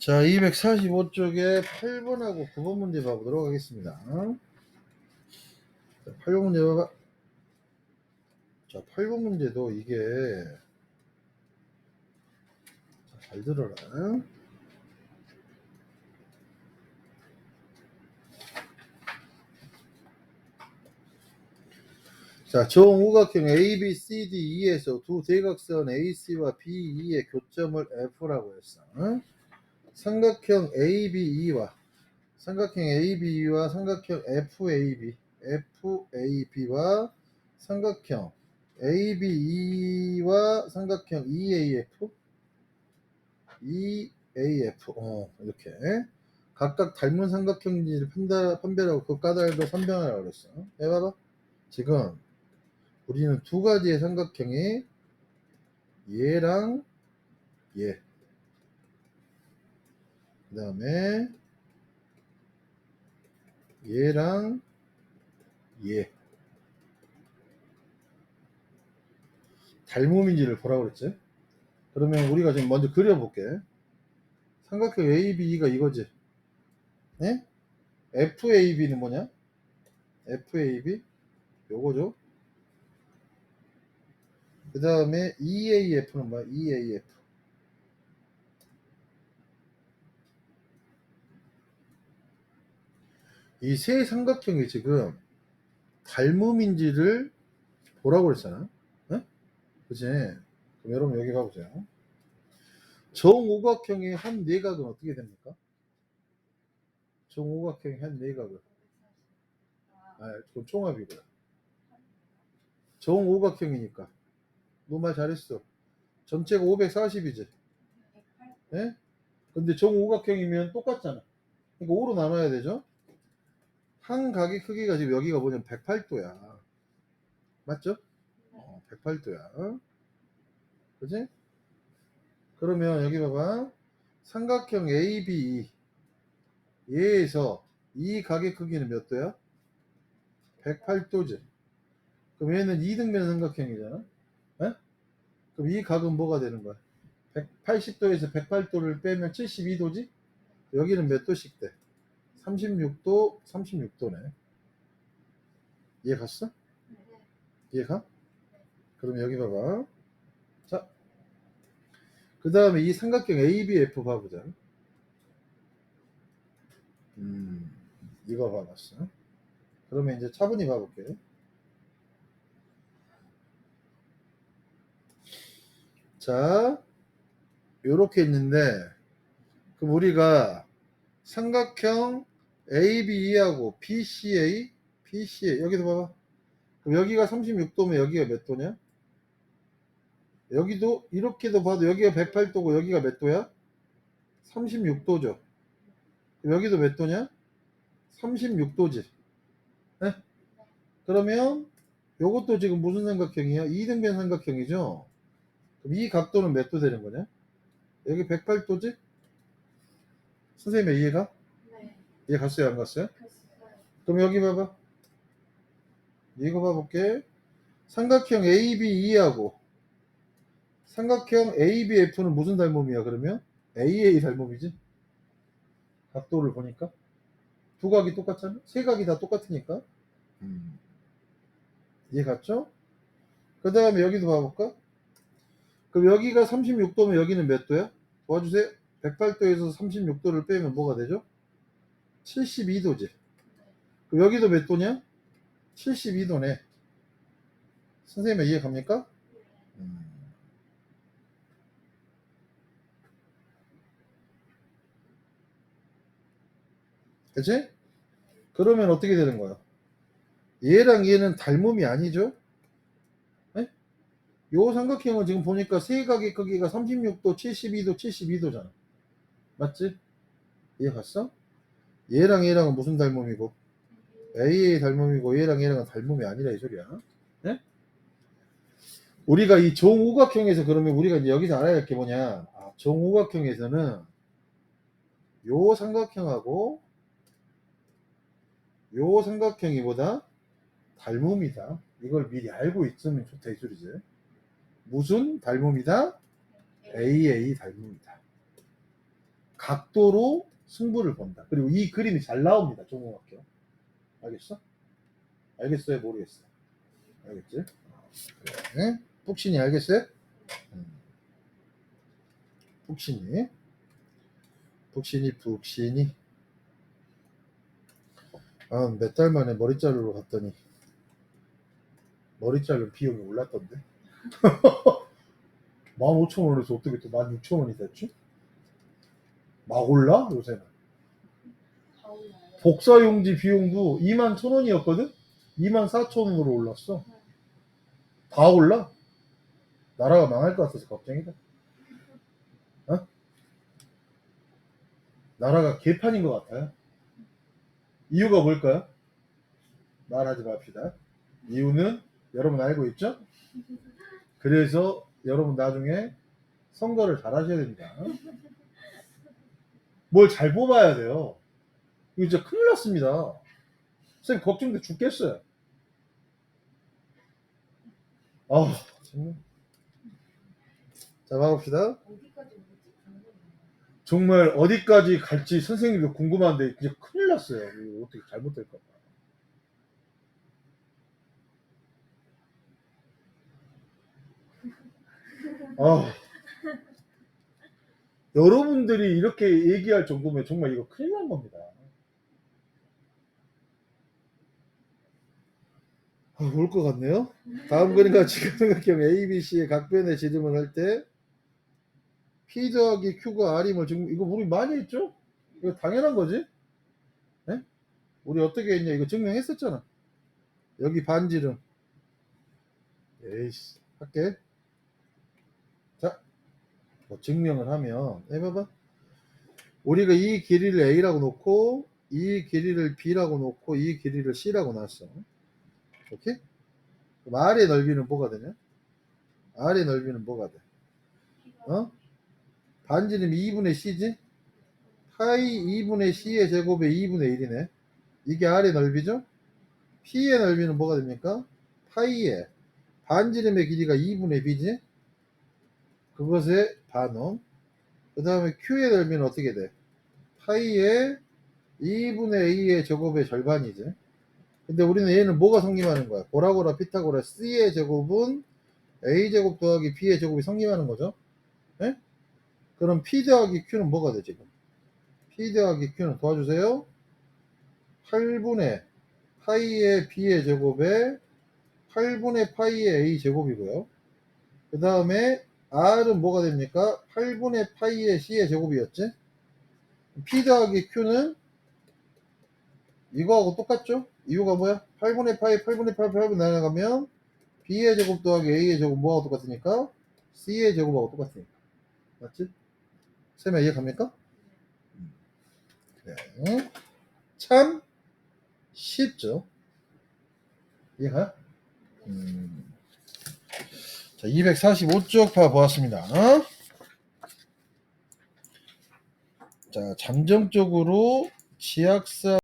자, 245쪽에 8번하고 9번 문제 봐보도록 하겠습니다. 자, 8번 문제 봐봐. 자, 8번 문제도 이게 자, 잘 들어라. 자, 정우각형 ABCDE에서 두 대각선 AC와 BE의 교점을 F라고 했어. 응? 삼각형 ABE와 삼각형 ABE와 삼각형 FAB, FAB와 삼각형 ABE와 삼각형 EAF, EAF, 어, 이렇게 각각 닮은 삼각형인지를 판별하고 그 까닭도 선별하라고 그랬어. 해봐봐. 지금 우리는 두 가지의 삼각형이 얘랑 얘. 그 다음에 얘랑 얘. 닮음인지를 보라고 그랬지? 그러면 우리가 지금 먼저 그려볼게. 삼각형 AB가 이거지. 네? FAB는 뭐냐? FAB 요거죠. 그 다음에 EAF는 뭐야? EAF 이 세 삼각형이 지금 닮음인지를 보라고 그랬잖아. 어? 그치? 그럼 여러분 여기 가보세요. 정오각형의 한 내각은 어떻게 됩니까? 정오각형의 한 내각은 아, 그건 총합이고요. 정오각형이니까. 너 말 잘했어. 전체가 540이지. 예? 근데 정오각형이면 똑같잖아. 그러니까 5로 나눠야 되죠? 한 각의 크기가 지금 여기가 뭐냐면 108도야. 맞죠? 어, 108도야. 그지? 그러면 여기 봐봐. 삼각형 AB 얘에서 이 각의 크기는 몇 도야? 108도지. 그럼 얘는 2등변 삼각형이잖아. 에? 그럼 이 각은 뭐가 되는 거야? 180도에서 108도를 빼면 72도지? 여기는 몇 도씩 돼? 36도, 36도네. 이해 갔어? 이해 가? 그럼 여기 봐봐. 자. 그 다음에 이 삼각형 ABF 봐보자. 음, 이거 봐봤어. 그러면 이제 차분히 봐볼게. 자, 요렇게 있는데, 그럼 우리가 삼각형 ABE하고 BCA, BCA, 여기도 봐봐. 그럼 여기가 36도면 여기가 몇 도냐? 여기도 이렇게도 봐도 여기가 108도고 여기가 몇 도야? 36도죠. 여기도 몇 도냐? 36도지. 네? 그러면 요것도 지금 무슨 삼각형이야? 이등변 삼각형이죠? 그럼 이 각도는 몇 도 되는 거냐? 여기 108도지? 선생님 이해가? 네, 이해 갔어요? 안 갔어요? 그럼 여기 봐봐. 이거 봐볼게. 삼각형 ABE하고 삼각형 ABF는 무슨 닮음이야 그러면? AA 닮음이지? 각도를 보니까 두 각이 똑같잖아? 세 각이 다 똑같으니까 음. 이해 갔죠? 그 다음에 여기도 봐볼까? 그럼 여기가 36도면 여기는 몇 도야? 도와주세요 108도에서 36도를 빼면 뭐가 되죠? 72도지 그럼 여기도 몇 도냐? 72도네. 선생님 이해 갑니까? 음. 그치? 그러면 어떻게 되는 거야? 얘랑 얘는 닮음이 아니죠? 네? 요 삼각형은 지금 보니까 세 각의 크기가 36도, 72도, 72도잖아. 맞지? 이해 갔어? 얘랑 얘랑은 무슨 닮음이고? A의 닮음이고 얘랑 얘랑은 닮음이 아니라 이 소리야. 네? 우리가 이 정우각형에서 그러면 우리가 이제 여기서 알아야 할 게 뭐냐? 아, 정우각형에서는 요 삼각형하고 요 삼각형이 보다 닮음이다. 이걸 미리 알고 있으면 좋다 이 소리지. 무슨 닮음이다? AA 닮음이다. 각도로 승부를 본다. 그리고 이 그림이 잘 나옵니다. 종합학교. 알겠어? 알겠어요? 모르겠어요? 알겠지? 그래. 푹신이 알겠어요? 음. 푹신이. 푹신이, 푹신이. 아, 몇 달 만에 머리 자르러 갔더니 머리 자르는 비용이 올랐던데. 15,000원에서 어떻게 또 16,000원이 됐지? 막 올라? 요새는. 복사용지 비용도 2만 1,000원이었거든? 2만 4,000원으로 올랐어. 다 올라? 나라가 망할 것 같아서 걱정이다. 어? 나라가 개판인 것 같아요. 이유가 뭘까요? 말하지 맙시다. 이유는 여러분 알고 있죠? 그래서 여러분 나중에 선거를 잘 하셔야 됩니다. 뭘 잘 뽑아야 돼요. 이거 진짜 큰일 났습니다. 선생님 걱정돼 죽겠어요. 아, 정말. 자, 봐봅시다. 정말 어디까지 갈지 선생님도 궁금한데 이제 큰일 났어요. 이거 어떻게 잘못될까 봐. 아, 여러분들이 이렇게 얘기할 정도면 정말 이거 큰일 난 겁니다. 아, 올것 같네요. 다음 그림과 지금 생각형 A, B, C의 각변의 지름을 할 때 P 더하기 Q가 R임을 지금 이거 우리 많이 했죠? 이거 당연한 거지? 네? 우리 어떻게 했냐? 이거 증명했었잖아. 여기 반지름. 에이씨, 할게. 자, 뭐 증명을 하면 해봐봐. 우리가 이 길이를 A라고 놓고 이 길이를 B라고 놓고 이 길이를 C라고 놨어. 오케이? 그럼 R의 넓이는 뭐가 되냐? R의 넓이는 뭐가 돼? 어? 반지름 2분의 C지? 파이 2분의 C의 제곱에 2분의 1이네. 이게 R의 넓이죠? P의 넓이는 뭐가 됩니까? 파이의 반지름의 길이가 2분의 B지? 그것의 반원. 그 다음에 Q의 넓이는 어떻게 돼? 파이의 2분의 A의 제곱의 절반이지. 근데 우리는 얘는 뭐가 성립하는 거야? 보라고라 피타고라 C의 제곱은 A제곱 더하기 B의 제곱이 성립하는 거죠? 예? 그럼 P 더하기 Q는 뭐가 돼, 지금? P 더하기 Q는 도와주세요. 8분의 파이의 B의 제곱에 8분의 파이의 A 제곱이고요. 그 다음에 R은 뭐가 됩니까? 8분의 파이의 C의 제곱이었지? P 더하기 Q는 이거하고 똑같죠? 이유가 뭐야? 8분의 파이, 8분의 8, 8분 나눠가면 B의 제곱 더하기 A의 제곱 뭐하고 똑같으니까? C의 제곱하고 똑같으니까. 맞지? 쌤아 이해갑니까? 음. 그래. 참 쉽죠? 이해가요? 음. 자, 245쪽 봐 보았습니다. 자, 잠정적으로 지약사